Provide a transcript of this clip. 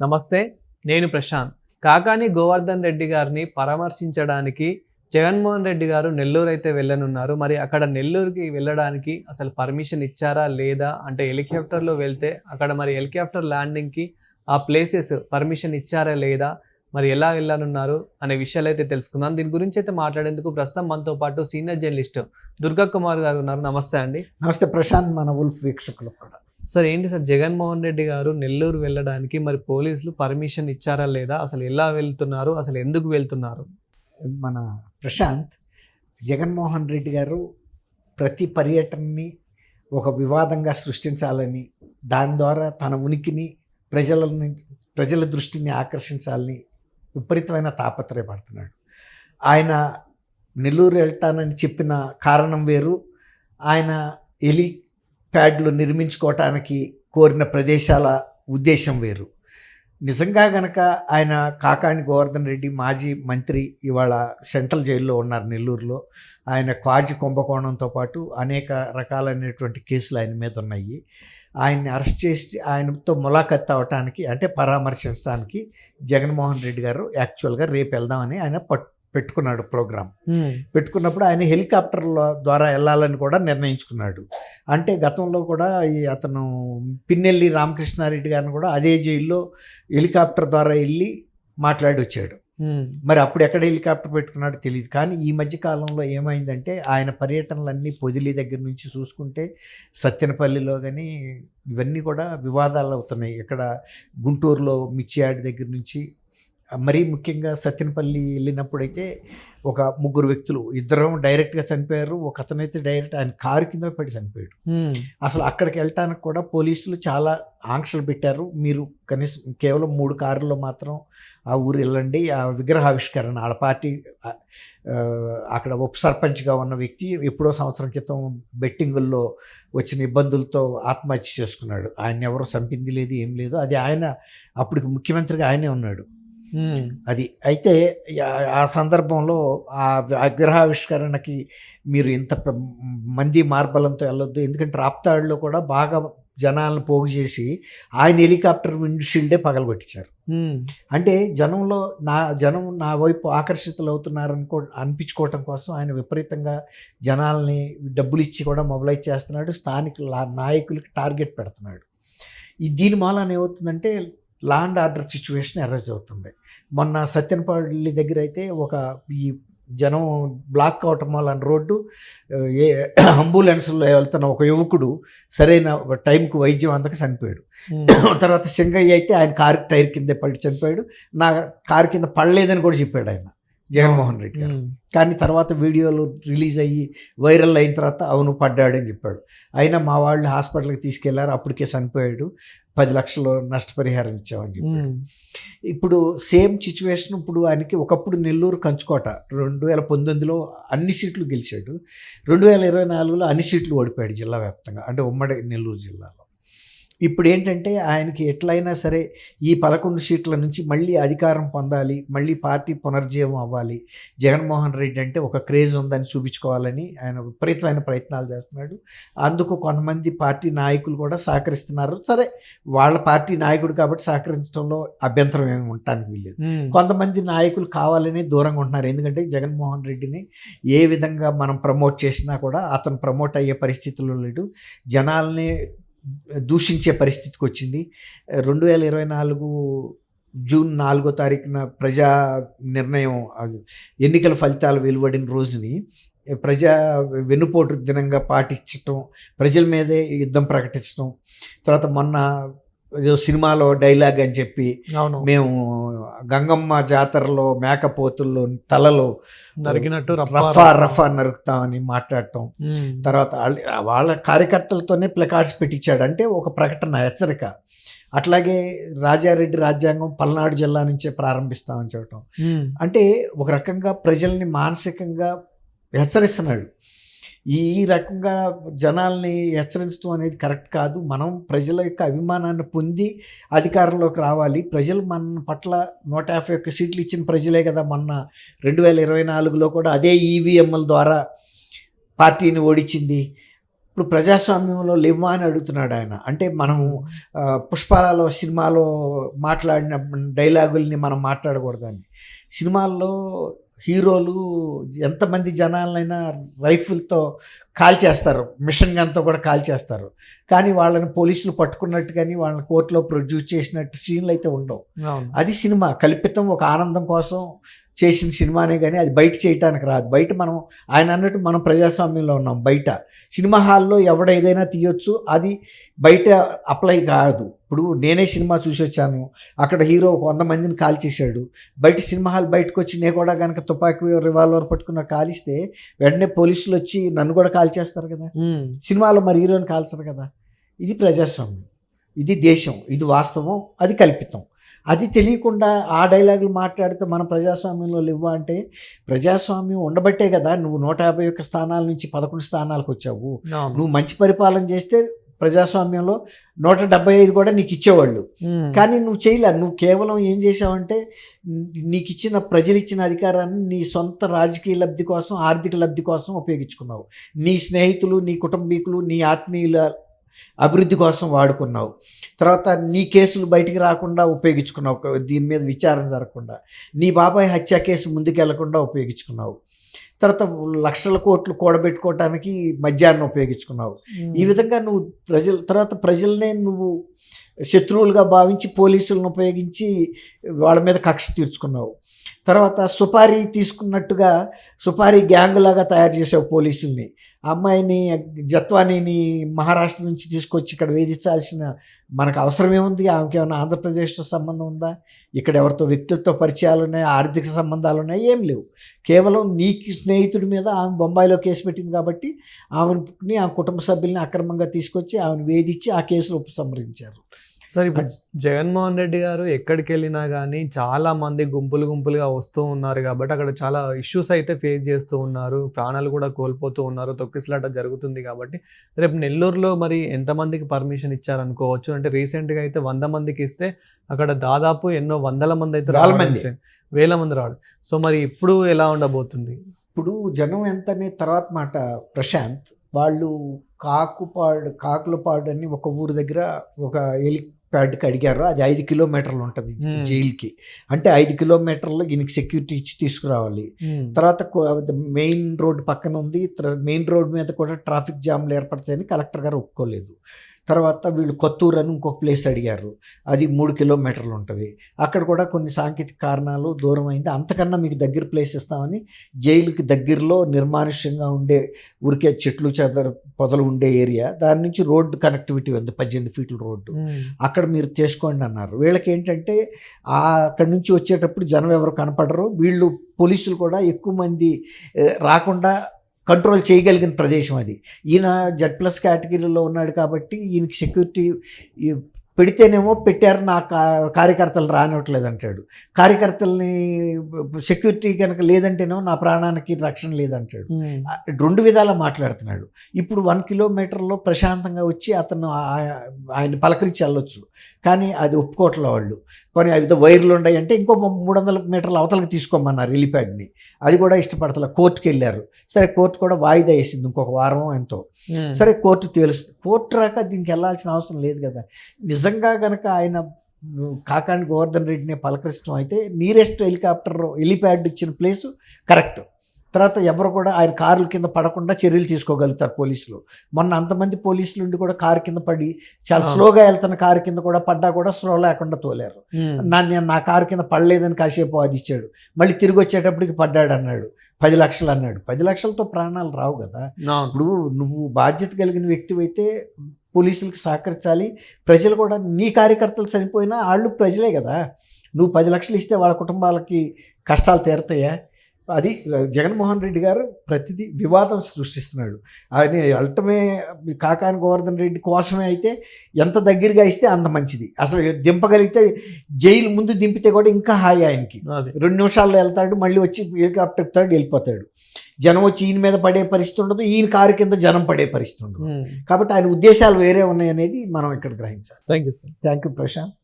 నమస్తే నేను ప్రశాంత్. కాకాని గోవర్ధన్ రెడ్డి గారిని పరామర్శించడానికి జగన్మోహన్ రెడ్డి గారు నెల్లూరు అయితే వెళ్ళనున్నారు. మరి అక్కడ నెల్లూరుకి వెళ్ళడానికి అసలు పర్మిషన్ ఇచ్చారా లేదా? అంటే హెలికాప్టర్లో వెళ్తే అక్కడ మరి హెలికాప్టర్ ల్యాండింగ్కి ఆ ప్లేసెస్ పర్మిషన్ ఇచ్చారా లేదా? మరి ఎలా వెళ్ళనున్నారు అనే విషయాలు అయితే తెలుసుకుందాం. దీని గురించి అయితే మాట్లాడేందుకు ప్రస్తుతం మనతో పాటు సీనియర్ జర్నలిస్ట్ దుర్గా కుమార్ గారు ఉన్నారు. నమస్తే అండి. నమస్తే ప్రశాంత్ మన ఉల్ఫ్ వీక్షకులకు కూడా. సార్ ఏంటి సార్? జగన్మోహన్ రెడ్డి గారు నెల్లూరు వెళ్ళడానికి మరి పోలీసులు పర్మిషన్ ఇచ్చారా లేదా? అసలు ఎలా వెళ్తున్నారు? అసలు ఎందుకు వెళ్తున్నారు? మన ప్రశాంత్ జగన్మోహన్ రెడ్డి గారు ప్రతి పర్యటనని ఒక వివాదంగా సృష్టించాలని దాని ద్వారా తన ఉనికిని ప్రజలని ప్రజల దృష్టిని ఆకర్షించాలని విపరీతమైన తాపత్రయపడుతున్నాడు. ఆయన నెల్లూరు వెళ్తానని చెప్పిన కారణం వేరు. ఆయన ఎలి ప్యాడ్లు నిర్మించుకోవటానికి కోరిన ప్రదేశాల ఉద్దేశం వేరు. నిజంగా గనక ఆయన కాకాణి గోవర్ధన్ రెడ్డి మాజీ మంత్రి ఇవాళ సెంట్రల్ జైల్లో ఉన్నారు నెల్లూరులో. ఆయన క్వాజి కుంభకోణంతో పాటు అనేక రకాలైనటువంటి కేసులు ఆయన మీద ఉన్నాయి. ఆయన్ని అరెస్ట్ చేసి ఆయనతో ములాఖత్ అవ్వటానికి అంటే పరామర్శించడానికి జగన్మోహన్ రెడ్డి గారు యాక్చువల్గా రేపు వెళ్దామని ఆయన పట్టు పెట్టుకున్నాడు ప్రోగ్రామ్ పెట్టుకున్నప్పుడు ఆయన హెలికాప్టర్ల ద్వారా వెళ్ళాలని కూడా నిర్ణయించుకున్నాడు. అంటే గతంలో కూడా ఈ అతను పిన్నెల్లి రామకృష్ణారెడ్డి గారిని కూడా అదే జైల్లో హెలికాప్టర్ ద్వారా వెళ్ళి మాట్లాడి వచ్చాడు మరి అప్పుడు ఎక్కడ హెలికాప్టర్ పెట్టుకున్నాడో తెలియదు కానీ ఈ మధ్య కాలంలో ఏమైందంటే ఆయన పర్యటనలన్నీ పొదిలి దగ్గర నుంచి చూసుకుంటే సత్యనపల్లిలో కానీ ఇవన్నీ కూడా వివాదాలు అవుతున్నాయి. ఇక్కడ గుంటూరులో మిర్చియాడి దగ్గర నుంచి మరీ ముఖ్యంగా సత్యనపల్లి వెళ్ళినప్పుడైతే ఒక ముగ్గురు వ్యక్తులు ఇద్దరం డైరెక్ట్గా చనిపోయారు ఒక అతనైతే డైరెక్ట్ ఆయన కారు కింద పడి చనిపోయాడు. అసలు అక్కడికి వెళ్ళటానికి కూడా పోలీసులు చాలా ఆంక్షలు పెట్టారు. మీరు కనీసం కేవలం మూడు కార్లలో మాత్రం ఆ ఊరు వెళ్ళండి. ఆ విగ్రహావిష్కరణ వాళ్ళ పార్టీ అక్కడ ఉప సర్పంచ్గా ఉన్న వ్యక్తి ఎప్పుడో సంవత్సరం క్రితం బెట్టింగుల్లో వచ్చిన ఇబ్బందులతో ఆత్మహత్య చేసుకున్నాడు. ఆయన ఎవరో చంపింది లేదు ఏం లేదు. అది ఆయన అప్పటికి ముఖ్యమంత్రిగా ఆయనే ఉన్నాడు. అది. అయితే ఆ- సందర్భంలో ఆ విగ్రహావిష్కరణకి మీరు ఇంత మంది మార్బలంతో వెళ్ళొద్దు. ఎందుకంటే రాప్తాడులో కూడా బాగా జనాలను పోగు చేసి ఆయన హెలికాప్టర్ విండ్ షీల్డే పగలగొట్టించారు. అంటే జనంలో నా జనం నా వైపు ఆకర్షితులు అవుతున్నారు అనుకో అనిపించుకోవటం కోసం ఆయన విపరీతంగా జనాల్ని డబ్బులు ఇచ్చి కూడా మొబిలైజ్ చేస్తున్నాడు. స్థానిక నాయకులకి టార్గెట్ పెడుతున్నాడు. ఈ దీని మూలాన ఏమవుతుందంటే law and order situation arise అవుతుంది. మొన్న సత్యనపల్లి దగ్గర అయితే ఒక ఈ జనం బ్లాక్ అవటం వల్ల రోడ్డు ఏ అంబులెన్స్లో వెళ్తున్న ఒక యువకుడు సరైన టైంకి వైద్యం అందక చనిపోయాడు. తర్వాత సింగయ్య అయితే ఆయన కారు టైర్ కింద పడి చనిపోయాడు. నా కారు కింద పడలేదని కూడా చెప్పాడు ఆయన. జగన్మోహన్ రెడ్డి గారు. కానీ తర్వాత వీడియోలు రిలీజ్ అయ్యి వైరల్ అయిన తర్వాత అవును పడ్డాడని చెప్పాడు. అయినా మా వాళ్ళు హాస్పిటల్కి తీసుకెళ్ళారు అప్పటికే చనిపోయాడు. పది లక్షలు నష్టపరిహారం ఇచ్చామని చెప్పాడు. ఇప్పుడు సేమ్ సిచ్యువేషన్ ఇప్పుడు ఆయనకి ఒకప్పుడు నెల్లూరు కంచుకోట రెండు వేల పంతొమ్మిదిలో అన్ని సీట్లు గెలిచాడు. రెండు వేల ఇరవై నాలుగులో అన్ని సీట్లు ఓడిపోయాడు జిల్లా వ్యాప్తంగా అంటే ఉమ్మడి నెల్లూరు జిల్లాలో. ఇప్పుడు ఏంటంటే ఆయనకి ఎట్లయినా సరే ఈ పదకొండు సీట్ల నుంచి మళ్ళీ అధికారం పొందాలి మళ్ళీ పార్టీ పునర్జీవం అవ్వాలి. జగన్మోహన్ రెడ్డి అంటే ఒక క్రేజ్ ఉందని చూపించుకోవాలని ఆయన విపరీతమైన ప్రయత్నాలు చేస్తున్నాడు. అందుకు కొంతమంది పార్టీ నాయకులు కూడా సహకరిస్తున్నారు. సరే వాళ్ళ పార్టీ నాయకుడు కాబట్టి సహకరించడంలో అభ్యంతరం ఏమి ఉండటానికి వీల్లేదు. కొంతమంది నాయకులు కావాలని దూరంగా ఉంటున్నారు. ఎందుకంటే జగన్మోహన్ రెడ్డిని ఏ విధంగా మనం ప్రమోట్ చేసినా కూడా అతను ప్రమోట్ అయ్యే పరిస్థితుల్లో లేడు. జనాల్ని దూషించే పరిస్థితికి వచ్చింది. రెండు వేల ఇరవై నాలుగు జూన్ నాలుగో తారీఖున ప్రజా నిర్ణయం ఎన్నికల ఫలితాలు వెలువడిన రోజుని ప్రజా వెన్నుపోటు దినంగా పాటించటం ప్రజల మీదే యుద్ధం ప్రకటించడం తర్వాత మొన్న ఏదో సినిమాలో డైలాగ్ అని చెప్పి మేము గంగమ్మ జాతరలో మేకపోతుల్లో తలలో నరికినట్టు రఫా రఫా నరుకుతామని మాట్లాడటం. తర్వాత వాళ్ళ- వాళ్ళ కార్యకర్తలతోనే ప్లకార్డ్స్ పెట్టించాడు. అంటే ఒక ప్రకటన హెచ్చరిక. అట్లాగే రాజారెడ్డి రాజ్యాంగం పల్నాడు జిల్లా నుంచే ప్రారంభిస్తామని చెప్పటం. అంటే ఒక రకంగా ప్రజల్ని మానసికంగా హెచ్చరిస్తున్నాడు. ఈ రకంగా జనాల్ని హెచ్చరించడం అనేది కరెక్ట్ కాదు. మనం ప్రజల యొక్క అభిమానాన్ని పొంది అధికారంలోకి రావాలి. ప్రజలు మన పట్ల నూట యాభై ఒక్క సీట్లు ఇచ్చిన ప్రజలే కదా మొన్న రెండు వేల ఇరవై నాలుగులో కూడా అదే ఈవీఎంల ద్వారా పార్టీని ఓడించింది. ఇప్పుడు ప్రజాస్వామ్యంలో లేవా అని అడుగుతున్నాడు ఆయన. అంటే మనము పుష్పాలలో సినిమాలో మాట్లాడిన డైలాగుల్ని మనం మాట్లాడకూడదని. సినిమాల్లో హీరోలు ఎంతమంది జనాలైనా రైఫిల్తో కాల్ చేస్తారు. మిషన్ గన్తో కూడా కాల్ చేస్తారు. కానీ వాళ్ళని పోలీసులు పట్టుకున్నట్టు కానీ వాళ్ళని కోర్టులో ప్రొడ్యూస్ చేసినట్టు సీన్లు అయితే ఉండవు. అది సినిమా. కల్పితం ఒక ఆనందం కోసం చేసిన సినిమానే కానీ అది బయట చేయటానికి రాదు. బయట మనం ఆయన అన్నట్టు మనం ప్రజాస్వామ్యంలో ఉన్నాం బయట. సినిమా హాల్లో ఎవడ ఏదైనా తీయొచ్చు. అది బయట అప్లై కాదు. ఇప్పుడు నేనే సినిమా చూసి వచ్చాను అక్కడ హీరో ఒక వంద మందిని కాల్ చేశాడు బయట సినిమా హాల్ బయటకు వచ్చి నేను కూడా కనుక తుపాకీ రివాల్వర్ పట్టుకున్న కాలిస్తే వెంటనే పోలీసులు వచ్చి నన్ను కూడా కాల్ చేస్తారు కదా. సినిమాలో మరి హీరోని కాల్చరు కదా. ఇది ప్రజాస్వామ్యం. ఇది దేశం. ఇది వాస్తవం. అది కల్పితం. అది తెలియకుండా ఆ డైలాగులు మాట్లాడితే మన ప్రజాస్వామ్యంలో లేవు అంటే ప్రజాస్వామ్యం ఉండబట్టే కదా నువ్వు నూట యాభై ఒక్క స్థానాల నుంచి పదకొండు స్థానాలకు వచ్చావు. నువ్వు మంచి పరిపాలన చేస్తే ప్రజాస్వామ్యంలో నూట డెబ్బై ఐదు కూడా నీకు ఇచ్చేవాళ్ళు. కానీ నువ్వు చేయలే. నువ్వు కేవలం ఏం చేసావంటే నీకు ఇచ్చిన ప్రజలు ఇచ్చిన అధికారాన్ని నీ సొంత రాజకీయ లబ్ధి కోసం ఆర్థిక లబ్ధి కోసం ఉపయోగించుకున్నావు. నీ స్నేహితులు నీ కుటుంబీకులు నీ ఆత్మీయుల అభివృద్ధి కోసం వాడుకున్నావు. తర్వాత నీ కేసులు బయటికి రాకుండా ఉపయోగించుకున్నావు. దీని మీద విచారణ జరగకుండా. నీ బాబాయ్ హత్య కేసు ముందుకెళ్ళకుండా ఉపయోగించుకున్నావు. తర్వాత లక్షల కోట్లు కూడబెట్టుకోవటానికి మద్యాన్ని ఉపయోగించుకున్నావు. ఈ విధంగా నువ్వు ప్రజల తర్వాత ప్రజలనే నువ్వు శత్రువులుగా భావించి పోలీసులను ఉపయోగించి వాళ్ళ మీద కక్ష తీర్చుకున్నావు తర్వాత సుపారీ తీసుకున్నట్టుగా సుపారీ గ్యాంగ్ లాగా తయారు చేసావు పోలీసుల్ని అమ్మాయిని జత్వానీని మహారాష్ట్ర నుంచి తీసుకొచ్చి ఇక్కడ వేధించాల్సిన మనకు అవసరం ఏముంది ఆమెకి ఏమైనా ఆంధ్రప్రదేశ్తో సంబంధం ఉందా? ఇక్కడ ఎవరితో వ్యక్తులతో పరిచయాలు ఉన్నాయి? ఆర్థిక సంబంధాలు ఉన్నాయి? ఏం లేవు. కేవలం నీకు స్నేహితుడి మీద ఆమె బొంబాయిలో కేసు పెట్టింది కాబట్టి ఆమెని ఆ కుటుంబ సభ్యుల్ని అక్రమంగా తీసుకొచ్చి ఆమెను వేధించి ఆ కేసును ఉపసంహరించారు. సార్ ఇప్పుడు జగన్మోహన్ రెడ్డి గారు ఎక్కడికి వెళ్ళినా కానీ చాలా మంది గుంపులు గుంపులుగా వస్తూ ఉన్నారు కాబట్టి అక్కడ చాలా ఇష్యూస్ అయితే ఫేస్ చేస్తూ ఉన్నారు. ప్రాణాలు కూడా కోల్పోతూ ఉన్నారు. తొక్కిసలాట జరుగుతుంది కాబట్టి రేపు నెల్లూరులో మరి ఎంతమందికి పర్మిషన్ ఇచ్చారనుకోవచ్చు? అంటే రీసెంట్గా అయితే వంద మందికి ఇస్తే అక్కడ దాదాపు ఎన్నో వందల మంది అయితే వేల రావడం వేల మంది రావడం. సో మరి ఇప్పుడు ఎలా ఉండబోతుంది? ఇప్పుడు జనం ఎంతనే తర్వాత మాట ప్రశాంత్ వాళ్ళు కాకుపాడు కాకులపాడు అని ఒక ఊరు దగ్గర ఒక హెలిప్యాడ్కి అడిగారు అది ఐదు కిలోమీటర్లు ఉంటుంది. జైలుకి అంటే ఐదు కిలోమీటర్లు ఈయనకి సెక్యూరిటీ ఇచ్చి తీసుకురావాలి. తర్వాత మెయిన్ రోడ్ పక్కన ఉంది మెయిన్ రోడ్ మీద కూడా ట్రాఫిక్ జామ్లు ఏర్పడతాయని కలెక్టర్ గారు ఒప్పుకోలేదు తర్వాత వీళ్ళు కొత్తూరు అని ఇంకొక ప్లేస్ అడిగారు. అది మూడు కిలోమీటర్లు ఉంటుంది. అక్కడ కూడా కొన్ని సాంకేతిక కారణాలు దూరం అయింది. అంతకన్నా మీకు దగ్గర ప్లేస్ ఇస్తామని జైలుకి దగ్గరలో నిర్మానుష్యంగా ఉండే ఊరికే చెట్లు చెదర పొదలు ఉండే ఏరియా దాని నుంచి రోడ్డు కనెక్టివిటీ ఉంది. పద్దెనిమిది ఫీట్ల రోడ్డు. అక్కడ మీరు చేసుకోండి అన్నారు. వీళ్ళకి ఏంటంటే ఆ అక్కడి నుంచి వచ్చేటప్పుడు జనం ఎవరు కనపడరు. వీళ్ళు పోలీసులు కూడా ఎక్కువ మంది రాకుండా కంట్రోల్ చేయగలిగిన ప్రదేశం అది. ఈయన జెడ్ ప్లస్ కేటగిరీలో ఉన్నాడు కాబట్టి ఈయనకి సెక్యూరిటీ ఈ పెడితేనేమో పెట్టారు నా కార్యకర్తలు రానివ్వట్లేదు అంటాడు. కార్యకర్తల్ని సెక్యూరిటీ కనుక లేదంటేనేమో నా ప్రాణానికి రక్షణ లేదంటాడు. రెండు విధాలా మాట్లాడుతున్నాడు. ఇప్పుడు వన్ కిలోమీటర్లో ప్రశాంతంగా వచ్చి అతను ఆయన పలకరించి వెళ్ళొచ్చు. కానీ అది ఒప్పుకోవట్లే వాళ్ళు. కొన్ని అవి వైర్లు ఉన్నాయి అంటే ఇంకో మూడు వందల మీటర్ల అవతలకి తీసుకోమన్నారు ఎలిప్యాడ్ని అది కూడా ఇష్టపడతలే. కోర్టుకి వెళ్ళారు. సరే కోర్టు కూడా వాయిదా వేసింది ఇంకొక వారం ఎంతో. సరే కోర్టు తెలుస్తుంది కోర్టు రాక దీనికి వెళ్ళాల్సిన అవసరం లేదు కదా. నిజంగా గనక ఆయన కాకాని గోవర్ధన్ రెడ్డిని పలకరించడం అయితే నీరెస్ట్ హెలికాప్టర్ హెలిప్యాడ్ ఇచ్చిన ప్లేసు కరెక్ట్ తర్వాత ఎవరు కూడా ఆయన కార్ల కింద పడకుండా చర్యలు తీసుకోగలుగుతారు పోలీసులు. మొన్న అంతమంది పోలీసులు ఉండి కూడా కారు కింద పడి చాలా. స్లోగా వెళ్తున్న కారు కింద కూడా పడ్డా కూడా స్లో లేకుండా తోలారు. ఉమ్. నా నేను నా కారు కింద పడలేదని కాసేపు అది ఇచ్చాడు మళ్ళీ తిరిగి వచ్చేటప్పటికి పడ్డాడు అన్నాడు. పది లక్షలు అన్నాడు. పది లక్షలతో ప్రాణాలు రావు కదా. ఇప్పుడు నువ్వు బాధ్యత కలిగిన వ్యక్తివైతే పోలీసులకు సహకరించాలి. ప్రజలు కూడా నీ కార్యకర్తలు చనిపోయినా వాళ్ళు ప్రజలే కదా. నువ్వు పది లక్షలు ఇస్తే వాళ్ళ కుటుంబాలకి కష్టాలు తీరతాయా? అది జగన్మోహన్ రెడ్డి గారు ప్రతిదీ వివాదం సృష్టిస్తున్నాడు. ఆయన అల్టమే కాకాని గోవర్ధన్ రెడ్డి కోసమే అయితే ఎంత దగ్గరగా ఇస్తే అంత మంచిది. అసలు దింపగలిగితే జైలు ముందు దింపితే కూడా ఇంకా హాయి ఆయనకి. రెండు నిమిషాల్లో వెళ్తాడు మళ్ళీ వచ్చి హెలికాప్టర్ ఎక్కుతాడు వెళ్ళిపోతాడు. జనం వచ్చి ఈయన మీద పడే పరిస్థితి ఉండదు ఈయన కారు కింద జనం పడే పరిస్థితి ఉండదు. కాబట్టి ఆయన ఉద్దేశాలు వేరే ఉన్నాయి అనేది మనం ఇక్కడ గ్రహించాలి. Thank you sir. Thank you Prashant.